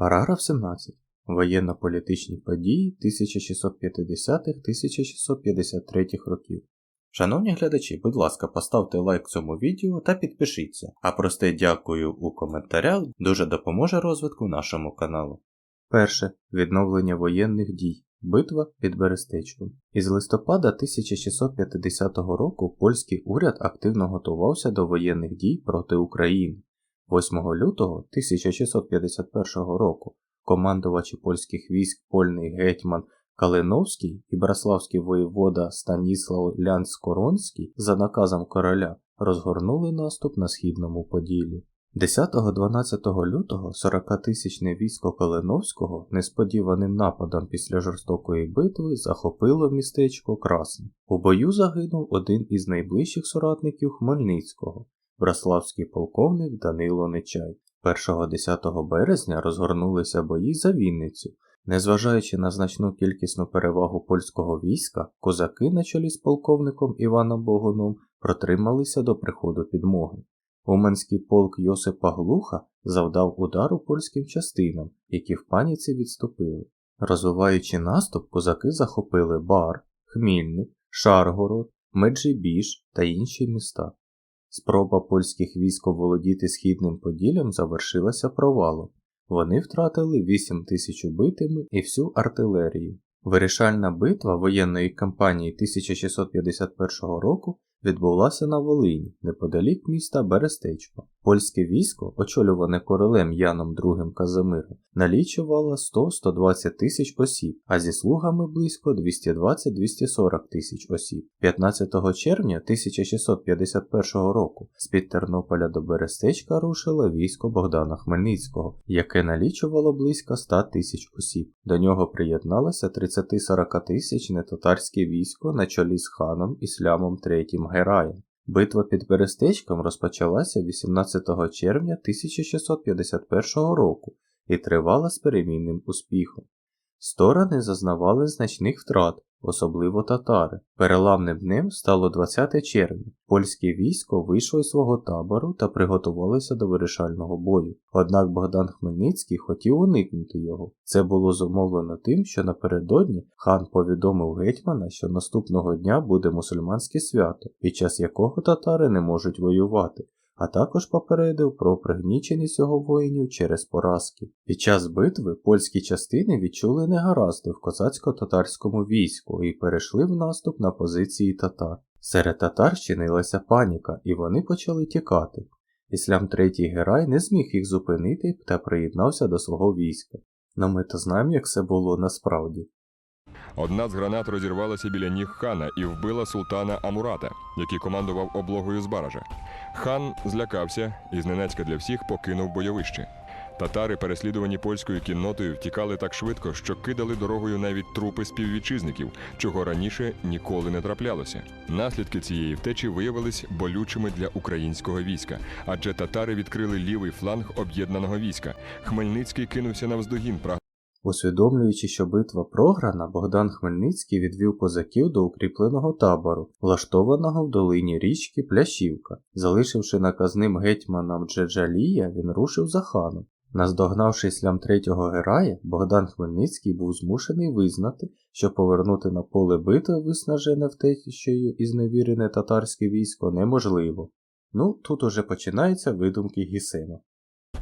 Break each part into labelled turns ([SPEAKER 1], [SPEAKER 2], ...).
[SPEAKER 1] Параграф 17. Воєнно-політичні події 1650-1653 років. Шановні глядачі, будь ласка, поставте лайк цьому відео та підпишіться, а просте дякую у коментарях дуже допоможе розвитку нашому каналу. Перше. Відновлення воєнних дій. Битва під Берестечком. Із листопада 1650 року польський уряд активно готувався до воєнних дій проти України. 8 лютого 1651 року командувачі польських військ польний гетьман Калиновський і браславський воєвода Станіслав Лянськоронський за наказом короля розгорнули наступ на східному Поділі. 10-12 лютого 40-тисячне військо Калиновського несподіваним нападом після жорстокої битви захопило містечко Красне. У бою загинув один із найближчих соратників Хмельницького, браславський полковник Данило Нечай. 1-10 березня розгорнулися бої за Вінницю. Незважаючи на значну кількісну перевагу польського війська, козаки на чолі з полковником Іваном Богуном протрималися до приходу підмоги. Уманський полк Йосипа Глуха завдав удару польським частинам, які в паніці відступили. Розвиваючи наступ, козаки захопили Бар, Хмільник, Шаргород, Меджибіж та інші міста. Спроба польських військ оволодіти східним Поділлям завершилася провалом. Вони втратили 8 тисяч убитими і всю артилерію. Вирішальна битва воєнної кампанії 1651 року відбулася на Волині, неподалік міста Берестечко. Польське військо, очолюване королем Яном II Казимиром, налічувало 100-120 тисяч осіб, а зі слугами близько 220-240 тисяч осіб. 15 червня 1651 року з-під Тернополя до Берестечка рушило військо Богдана Хмельницького, яке налічувало близько 100 тисяч осіб. До нього приєдналося 30-40 тисячне татарське військо на чолі з ханом Іслямом III Гераєм. Битва під Берестечком розпочалася 18 червня 1651 року і тривала з перемінним успіхом. Сторони зазнавали значних втрат, особливо татари. Переламним днем стало 20 червня. Польське військо вийшло із свого табору та приготувалося до вирішального бою. Однак Богдан Хмельницький хотів уникнути його. Це було зумовлено тим, що напередодні хан повідомив гетьмана, що наступного дня буде мусульманське свято, під час якого татари не можуть воювати а також попередив про пригніченість його воїнів через поразки. Під час битви польські частини відчули негаразди в козацько-татарському війську і перейшли в наступ на позиції татар. Серед татар чинилася паніка, і вони почали тікати. Іслям третій Герай не зміг їх зупинити та приєднався до свого війська. Но ми то знаємо, як це було насправді.
[SPEAKER 2] Одна з гранат розірвалася біля ніг хана і вбила султана Амурата, який командував облогою з баража. Хан злякався і зненацька для всіх покинув бойовище. Татари, переслідувані польською кіннотою, втікали так швидко, що кидали дорогою навіть трупи співвітчизників, чого раніше ніколи не траплялося. Наслідки цієї втечі виявились болючими для українського війська, адже татари відкрили лівий фланг об'єднаного війська. Хмельницький кинувся навздогін,
[SPEAKER 1] Усвідомлюючи, що битва програна, Богдан Хмельницький відвів козаків до укріпленого табору, влаштованого в долині річки Плящівка. Залишивши наказним гетьманом Джеджалія, він рушив за ханом. Наздогнавши слям третього герая, Богдан Хмельницький був змушений визнати, що повернути на поле битви виснажене втечею і зневірене татарське військо неможливо. Ну, тут уже починаються видумки Гісена.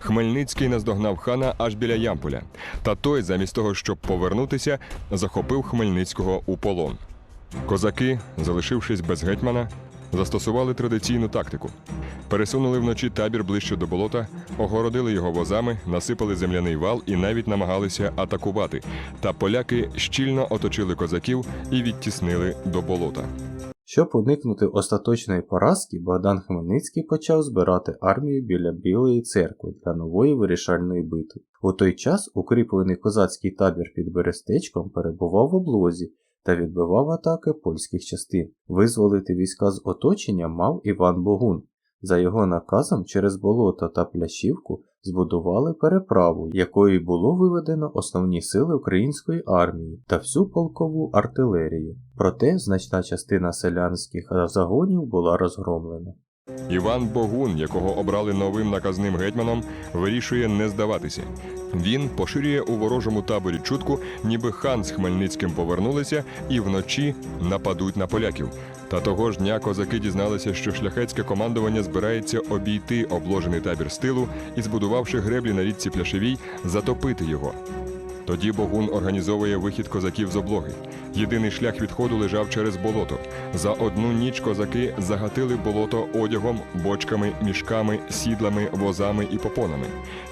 [SPEAKER 2] Хмельницький наздогнав хана аж біля Ямполя. Та той, замість того, щоб повернутися, захопив Хмельницького у полон. Козаки, залишившись без гетьмана, застосували традиційну тактику. Пересунули вночі табір ближче до болота, огородили його возами, насипали земляний вал і навіть намагалися атакувати. Та поляки щільно оточили козаків і відтіснили до болота.
[SPEAKER 1] Щоб уникнути остаточної поразки, Богдан Хмельницький почав збирати армію біля Білої церкви для нової вирішальної битви. У той час укріплений козацький табір під Берестечком перебував в облозі та відбивав атаки польських частин. Визволити війська з оточення мав Іван Богун. За його наказом через болото та плящівку збудували переправу, якою було виведено основні сили української армії та всю полкову артилерію. Проте значна частина селянських загонів була розгромлена.
[SPEAKER 2] Іван Богун, якого обрали новим наказним гетьманом, вирішує не здаватися. Він поширює у ворожому таборі чутку, ніби хан з Хмельницьким повернулися і вночі нападуть на поляків. Та того ж дня козаки дізналися, що шляхетське командування збирається обійти обложений табір з тилу і, збудувавши греблі на річці Пляшевій, затопити його. Тоді Богун організовує вихід козаків з облоги. Єдиний шлях відходу лежав через болото. За одну ніч козаки загатили болото одягом, бочками, мішками, сідлами, возами і попонами.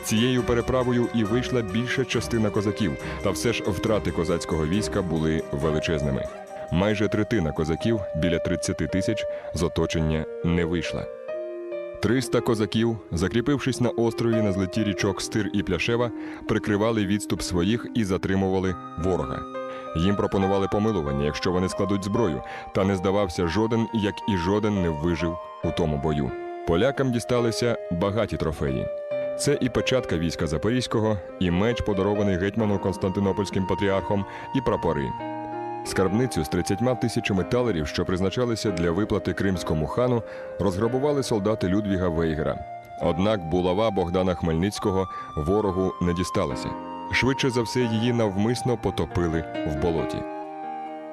[SPEAKER 2] Цією переправою і вийшла більша частина козаків, та все ж втрати козацького війська були величезними. Майже третина козаків біля 30 тисяч з оточення не вийшла. 300 козаків, закріпившись на острові на злеті річок Стир і Пляшева, прикривали відступ своїх і затримували ворога. Їм пропонували помилування, якщо вони складуть зброю, та не здавався жоден, як і жоден не вижив у тому бою. Полякам дісталися багаті трофеї. Це і печатка війська Запорізького, і меч, подарований гетьману Константинопольським патріархом, і прапори. Скарбницю з 30 тисячами талерів, що призначалися для виплати кримському хану, розграбували солдати Людвіга Вейгера. Однак булава Богдана Хмельницького ворогу не дісталася. Швидше за все, її навмисно потопили в болоті.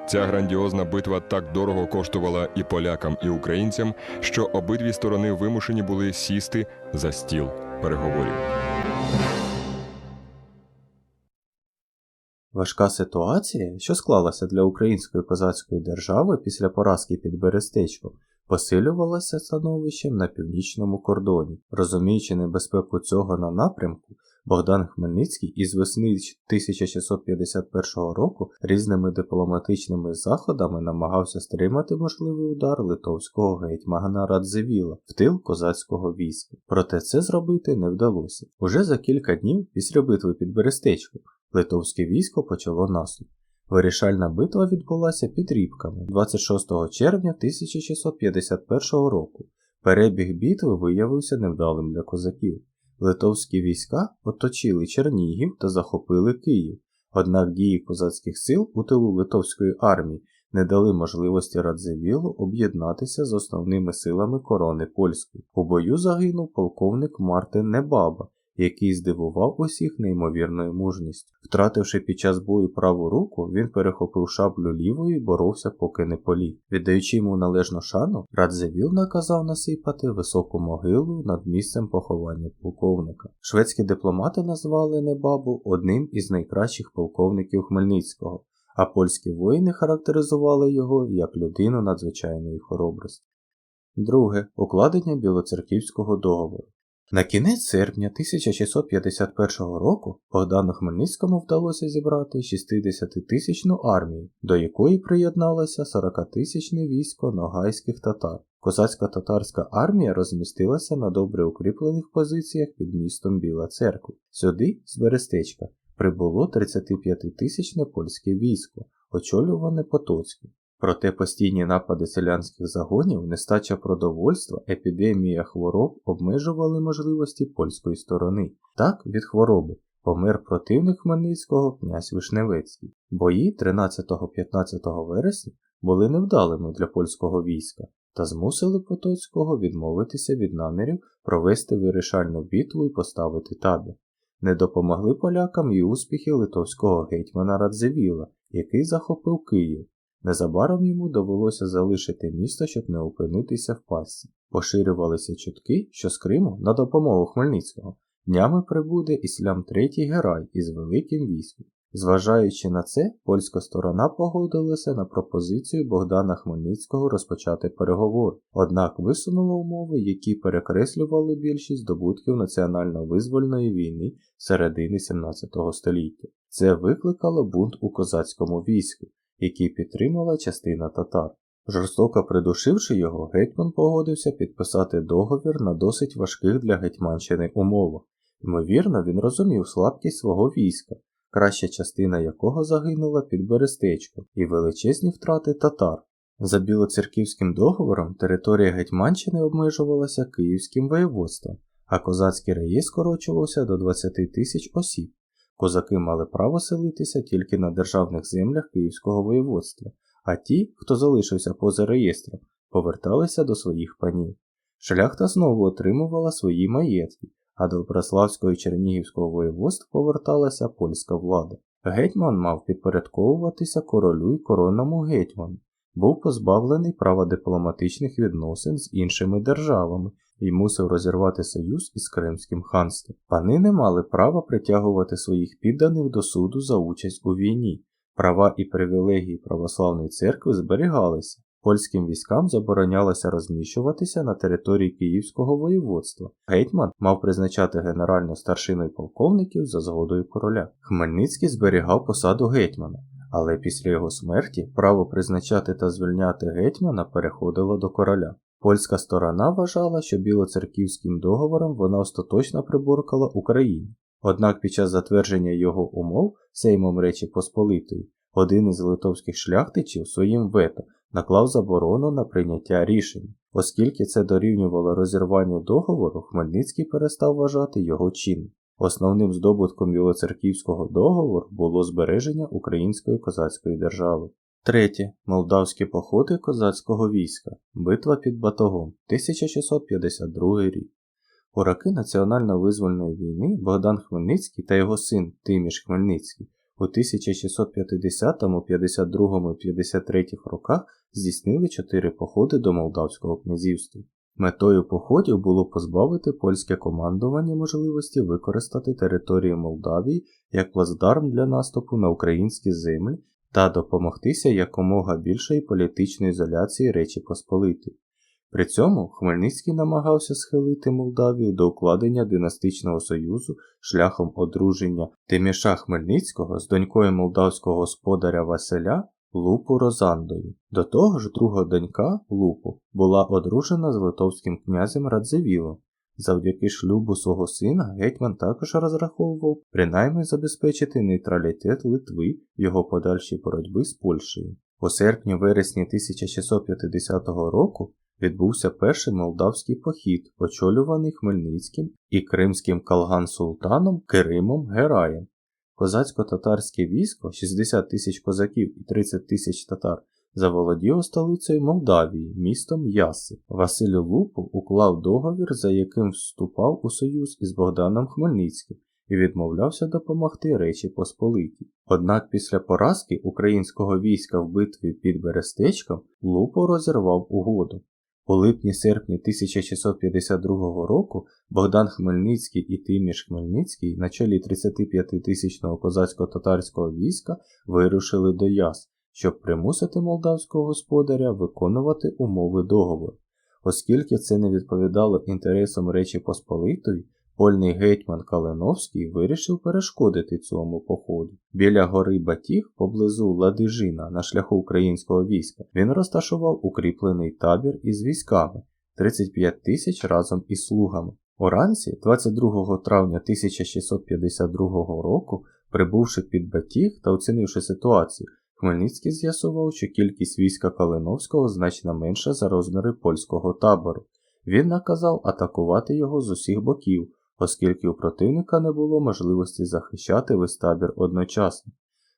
[SPEAKER 2] Ця грандіозна битва так дорого коштувала і полякам, і українцям, що обидві сторони вимушені були сісти за стіл переговорів.
[SPEAKER 1] Важка ситуація, що склалася для української козацької держави після поразки під Берестечком, посилювалася становищем на північному кордоні. Розуміючи небезпеку цього на напрямку, Богдан Хмельницький із весни 1651 року різними дипломатичними заходами намагався стримати можливий удар литовського гетьмана Радзивіла в тил козацького війська. Проте це зробити не вдалося. Уже за кілька днів після битви під Берестечком литовське військо почало наступ. Вирішальна битва відбулася під Рібками 26 червня 1651 року. Перебіг битви виявився невдалим для козаків. Литовські війська оточили Чернігів та захопили Київ, однак дії козацьких сил у тилу литовської армії не дали можливості Радзивілу об'єднатися з основними силами корони польської. У бою загинув полковник Мартин Небаба, який здивував усіх неймовірною мужністю. Втративши під час бою праву руку, він перехопив шаблю лівою і боровся, поки не поліг. Віддаючи йому належну шану, Радзивіл наказав насипати високу могилу над місцем поховання полковника. Шведські дипломати назвали Небабу одним із найкращих полковників Хмельницького, а польські воїни характеризували його як людину надзвичайної хоробрості. Друге укладення Білоцерківського договору. На кінець серпня 1651 року Богдану Хмельницькому вдалося зібрати 60-тисячну армію, до якої приєдналося 40-тисячне військо ногайських татар. Козацька татарська армія розмістилася на добре укріплених позиціях під містом Біла Церква. Сюди, з Берестечка, прибуло 35-тисячне польське військо, очолюване Потоцьким. Проте постійні напади селянських загонів, нестача продовольства, епідемія хвороб обмежували можливості польської сторони. Так, від хвороби помер противник Хмельницького князь Вишневецький. Бої 13-15 вересня були невдалими для польського війська та змусили Потоцького відмовитися від намірів провести вирішальну битву і поставити табір. Не допомогли полякам і успіхи литовського гетьмана Радзивіла, який захопив Київ. Незабаром йому довелося залишити місто, щоб не опинитися в пастці. Поширювалися чутки, що з Криму на допомогу Хмельницького днями прибуде іслям третій Герай із великим військом. Зважаючи на це, польська сторона погодилася на пропозицію Богдана Хмельницького розпочати переговори, однак висунула умови, які перекреслювали більшість здобутків національно-визвольної війни середини 17 століття. Це викликало бунт у козацькому війську який підтримала частина татар. Жорстоко придушивши його, гетьман погодився підписати договір на досить важких для Гетьманщини умовах. Ймовірно, він розумів слабкість свого війська, краща частина якого загинула під Берестечком, і величезні втрати татар. За білоцерківським договором територія Гетьманщини обмежувалася Київським воєводством, а козацький реєстр скорочувався до 20 тисяч осіб. Козаки мали право селитися тільки на державних землях Київського воєводства, а ті, хто залишився поза реєстром, поверталися до своїх панів. Шляхта знову отримувала свої маєтки, а до Браславського і Чернігівського воєводств поверталася польська влада. Гетьман мав підпорядковуватися королю і коронному гетьману, був позбавлений права дипломатичних відносин з іншими державами і мусив розірвати союз із Кримським ханством. Пани не мали права притягувати своїх підданих до суду за участь у війні. Права і привілегії православної церкви зберігалися. Польським військам заборонялося розміщуватися на території Київського воєводства. Гетьман мав призначати генеральну старшину і полковників за згодою короля. Хмельницький зберігав посаду гетьмана, але після його смерті право призначати та звільняти гетьмана переходило до короля. Польська сторона вважала, що білоцерківським договором вона остаточно приборкала Україну. Однак під час затвердження його умов Сеймом Речі Посполитої один із литовських шляхтичів своїм вето наклав заборону на прийняття рішень. Оскільки це дорівнювало розірванню договору, Хмельницький перестав вважати його чинним. Основним здобутком білоцерківського договору було збереження української козацької держави. Третє. Молдавські походи козацького війська. Битва під Батогом. 1652 рік. У роки національно-визвольної війни Богдан Хмельницький та його син Тиміш Хмельницький у 1650, 52 і 53 роках здійснили чотири походи до Молдавського князівства. Метою походів було позбавити польське командування можливості використати територію Молдавії як плацдарм для наступу на українські землі та допомогтися якомога більшої політичної ізоляції Речі Посполитої. При цьому Хмельницький намагався схилити Молдавію до укладення династичного союзу шляхом одруження Тиміша Хмельницького з донькою молдавського господаря Василя Лупу Розандою. До того ж, друга донька Лупу була одружена з литовським князем Радзивілом. Завдяки шлюбу свого сина гетьман також розраховував принаймні забезпечити нейтралітет Литви в його подальшій боротьбі з Польщею. У серпні-вересні 1650 року відбувся перший молдавський похід, очолюваний Хмельницьким і кримським калган-султаном Керимом Гераєм. Козацько-татарське військо, 60 тисяч козаків і 30 тисяч татар, заволоділо столицею Молдавії, містом Яси. Василь Лупу уклав договір, за яким вступав у союз із Богданом Хмельницьким і відмовлявся допомогти Речі Посполитій. Однак після поразки українського війська в битві під Берестечком Лупо розірвав угоду. У липні-серпні 1652 року Богдан Хмельницький і Тиміш Хмельницький на чолі 35-тисячного козацько-татарського війська вирушили до Яс, щоб примусити молдавського господаря виконувати умови договору. Оскільки це не відповідало інтересам Речі Посполитої, Польний гетьман Калиновський вирішив перешкодити цьому походу. Біля гори Батіг, поблизу Ладижина, на шляху українського війська, він розташував укріплений табір із військами 35 тисяч разом із слугами. Уранці, 22 травня 1652 року, прибувши під Батіг та оцінивши ситуацію, Хмельницький з'ясував, що кількість війська Калиновського значно менша за розміри польського табору. Він наказав атакувати його з усіх боків, оскільки у противника не було можливості захищати весь табір одночасно.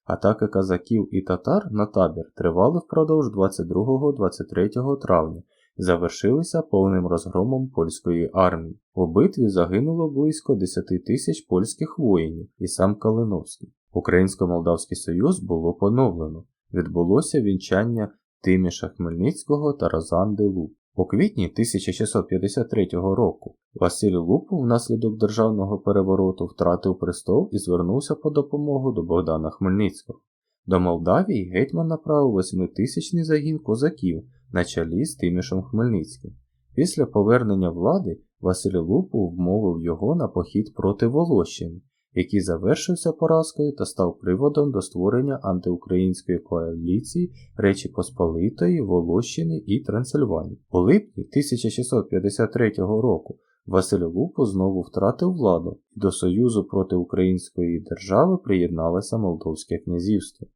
[SPEAKER 1] Атаки казаків і татар на табір тривали впродовж 22-23 травня і завершилися повним розгромом польської армії. У битві загинуло близько 10 тисяч польських воїнів і сам Калиновський. Українсько-Молдавський союз було поновлено. Відбулося вінчання Тиміша Хмельницького та Розанди Луп. У квітні 1653 року Василь Лупу внаслідок державного перевороту втратив престол і звернувся по допомогу до Богдана Хмельницького. До Молдавії гетьман направив восьмитисячний загін козаків на чолі з Тимішем Хмельницьким. Після повернення влади Василь Лупу вмовив його на похід проти Волощини, який завершився поразкою та став приводом до створення антиукраїнської коаліції Речі Посполитої, Волощини і Трансильванії. У липні 1653 року Василь Лупо знову втратив владу і до Союзу проти Української держави приєдналося Молдовське князівство.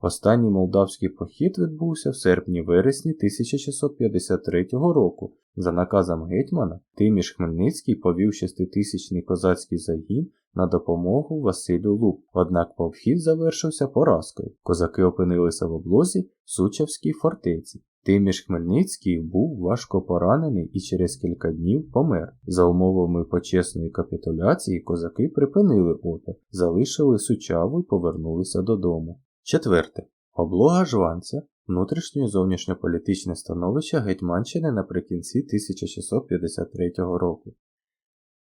[SPEAKER 1] Останній молдавський похід відбувся в серпні-вересні 1653 року. За наказом гетьмана Тиміш Хмельницький повів шеститисячний козацький загін на допомогу Василю Луп, однак повхід завершився поразкою. Козаки опинилися в облозі Сучавській фортеці. Тиміш Хмельницький був важко поранений і через кілька днів помер. За умовами почесної капітуляції козаки припинили опір, залишили Сучаву і повернулися додому. Четверте. Облога Жванця внутрішнє зовнішньополітичне становище Гетьманщини наприкінці 1653 року.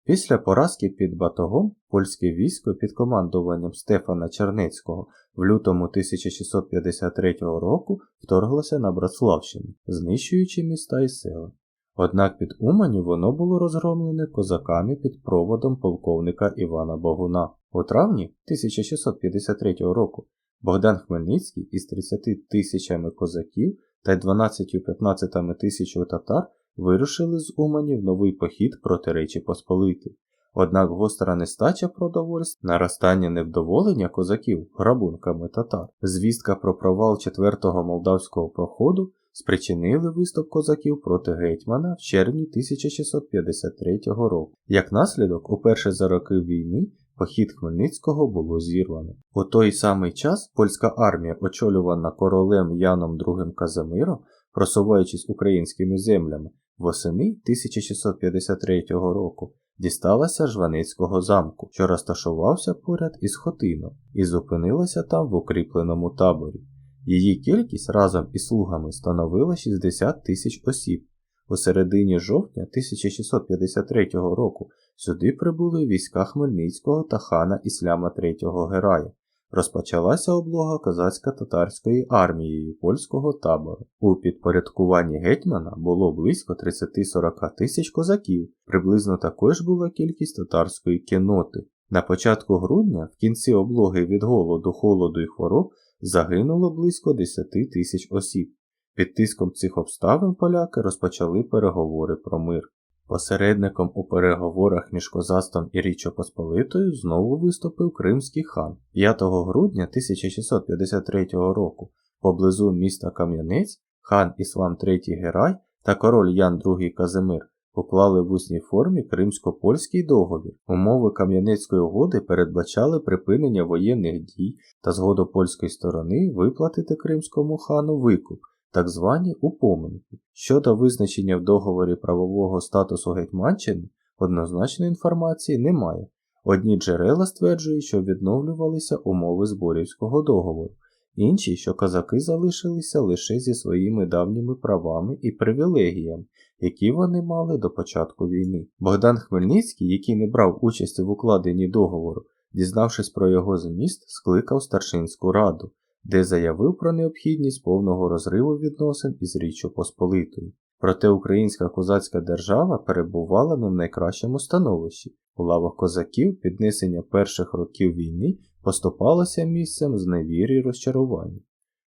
[SPEAKER 1] Після поразки під Батогом польське військо під командуванням Стефана Чернецького в лютому 1653 року вторглося на Братславщину, знищуючи міста і села. Однак під Уманю воно було розгромлене козаками під проводом полковника Івана Богуна. У травні 1653 року Богдан Хмельницький із 30 тисячами козаків та 12-15 тисячою татар вирушили з Умані в новий похід проти Речі Посполити. Однак гостра нестача продовольств, наростання невдоволення козаків грабунками татар, звістка про провал 4-го молдавського проходу спричинили виступ козаків проти гетьмана в червні 1653 року. Як наслідок, уперше за роки війни похід Хмельницького було зірвано. У той самий час польська армія, очолювана королем Яном II Казимиром, просуваючись українськими землями, восени 1653 року дісталася Жваницького замку, що розташувався поряд із Хотином, і зупинилася там в укріпленому таборі. Її кількість разом із слугами становила 60 тисяч осіб. У середині жовтня 1653 року сюди прибули війська Хмельницького та хана Ісляма III Герая. Розпочалася облога козацько-татарської армією польського табору. У підпорядкуванні гетьмана було близько 30-40 тисяч козаків, приблизно також була кількість татарської кіноти. На початку грудня, в кінці облоги від голоду, холоду і хвороб, загинуло близько 10 тисяч осіб. Під тиском цих обставин поляки розпочали переговори про мир. Посередником у переговорах між козацтвом і Річчю Посполитою знову виступив кримський хан. 5 грудня 1653 року поблизу міста Кам'янець хан Іслам III Герай та король Ян II Казимир уклали в усній формі кримсько-польський договір. Умови Кам'янецької угоди передбачали припинення воєнних дій та згоду польської сторони виплатити кримському хану викуп так звані упоминки. Щодо визначення в договорі правового статусу Гетьманщини, однозначної інформації немає. Одні джерела стверджують, що відновлювалися умови зборівського договору, інші, що козаки залишилися лише зі своїми давніми правами і привілегіями, які вони мали до початку війни. Богдан Хмельницький, який не брав участі в укладенні договору, дізнавшись про його зміст, скликав старшинську раду де заявив про необхідність повного розриву відносин із Річчю Посполитою. Проте українська козацька держава перебувала не в найкращому становищі. У лавах козаків піднесення перших років війни поступалося місцем зневірі й розчарування.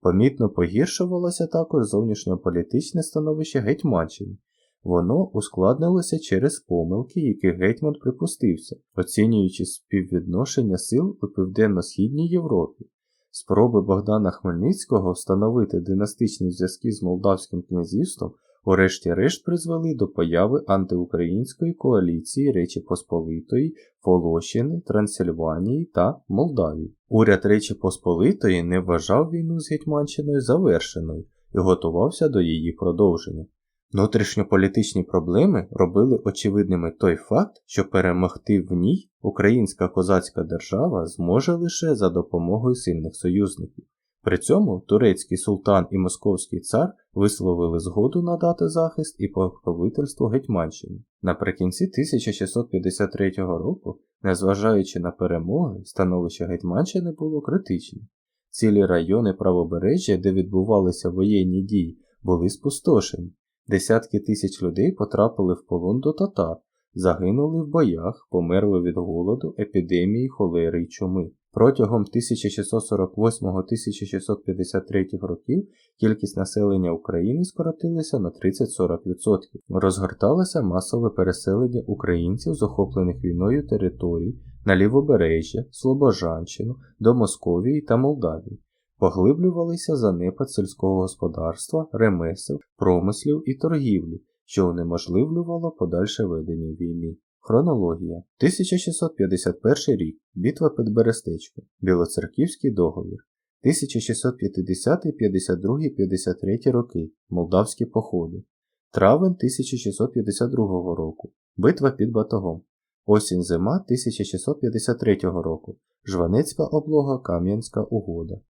[SPEAKER 1] Помітно погіршувалося також зовнішньополітичне становище Гетьманщини. Воно ускладнилося через помилки, які гетьман припустився, оцінюючи співвідношення сил у Південно-Східній Європі. Спроби Богдана Хмельницького встановити династичні зв'язки з Молдавським князівством урешті-решт призвели до появи антиукраїнської коаліції Речі Посполитої, Волощини, Трансильванії та Молдавії. Уряд Речі Посполитої не вважав війну з Гетьманщиною завершеною і готувався до її продовження. Внутрішньополітичні проблеми робили очевидними той факт, що перемогти в ній українська козацька держава зможе лише за допомогою сильних союзників. При цьому турецький султан і московський цар висловили згоду надати захист і покровительство Гетьманщині. Наприкінці 1653 року, незважаючи на перемоги, становище Гетьманщини було критичним. Цілі райони правобережжя, де відбувалися воєнні дії, були спустошені. Десятки тисяч людей потрапили в полон до татар, загинули в боях, померли від голоду, епідемії, холери й чуми. Протягом 1648-1653 років кількість населення України скоротилася на 30-40%. Розгорталося масове переселення українців з охоплених війною територій на лівобережжя, Слобожанщину, до Московії та Молдавії поглиблювалися занепад сільського господарства, ремесел, промислів і торгівлі, що унеможливлювало подальше ведення війни. Хронологія 1651 рік бітва під Берестечко, Білоцерківський договір. 1650, 52, 53 роки Молдавські походи. Травень 1652 року Битва під Батогом. Осінь зима 1653 року. Жванецька облога Кам'янська угода.